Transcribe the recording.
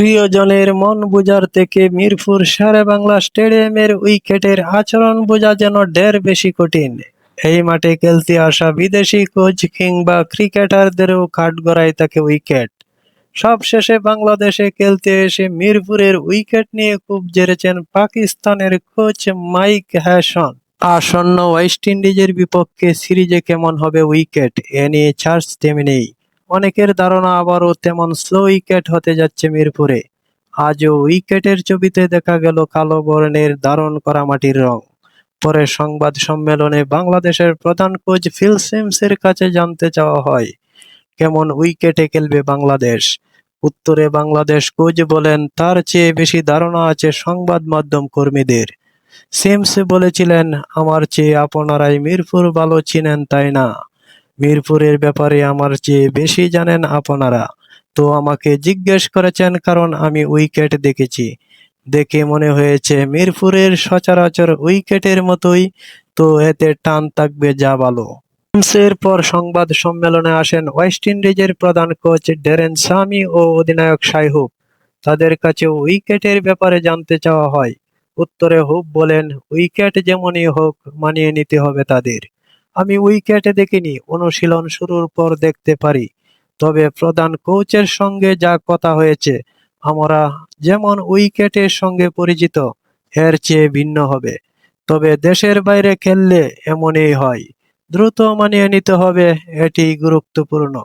প্রিয়জনের মন বোঝার থেকে মিরপুর শেরে বাংলা স্টেডিয়ামের উইকেটের আচরণ বোঝা যেন ঢের বেশি কঠিন। এই মাঠে খেলতে আসা বিদেশি কোচ কিংবা ক্রিকেটারদেরও কাঠগড়ায় থাকে উইকেট। সবশেষে বাংলাদেশে খেলতে এসে মিরপুরের উইকেট নিয়ে খুব জেরেছেন পাকিস্তানের কোচ মাইক হ্যাসন আসন্ন ওয়েস্ট ইন্ডিজের বিপক্ষে সিরিজে কেমন হবে উইকেট? এ নিয়ে চার্জ তেমনি। অনেকের ধারণা আবারও তেমন স্লো উইকেট হতে যাচ্ছে মিরপুরে। আজও উইকেটের ছবিতে দেখা গেল কালো বর্ণের ধারণ করা মাটির রং। পরে সংবাদ সম্মেলনে বাংলাদেশের প্রধান কোচ ফিল সিমসের কাছে জানতে চাওয়া হয়, কেমন উইকেটে খেলবে বাংলাদেশ? উত্তরে বাংলাদেশ কোচ বলেন, তার চেয়ে বেশি ধারণা আছে সংবাদ মাধ্যম কর্মীদের। সিমস বলেছিলেন, আমার চেয়ে আপনারাই মিরপুর ভালো চিনেন, তাই না? মিরপুরের ব্যাপারে আমার চেয়ে বেশি জানেন আপনারা। তো আমাকে জিজ্ঞেস করেছেন, কারণ আমি উইকেট দেখেছি। দেখে মনে হয়েছে মিরপুরের সচরাচর উইকেটের মতোই, তো এতে টান থাকবে যা ভালো। পর সংবাদ সম্মেলনে আসেন ওয়েস্ট ইন্ডিজের প্রধান কোচ ডেরেন সামি ও অধিনায়ক সাইহুব। তাদের কাছে উইকেটের ব্যাপারে জানতে চাওয়া হয়। উত্তরে হুব বলেন, উইকেট যেমনই হোক, মানিয়ে নিতে হবে তাদের। আমি উইকেটে দেখিনি, অনুশীলন শুরুর পর দেখতে পারি। তবে প্রধান কোচের সঙ্গে যা কথা হয়েছে, আমরা যেমন উইকেটের সঙ্গে পরিচিত, এর চেয়ে ভিন্ন হবে। তবে দেশের বাইরে খেললে এমনই হয়। দ্রুত মানিয়ে নিতে হবে, এটি গুরুত্বপূর্ণ।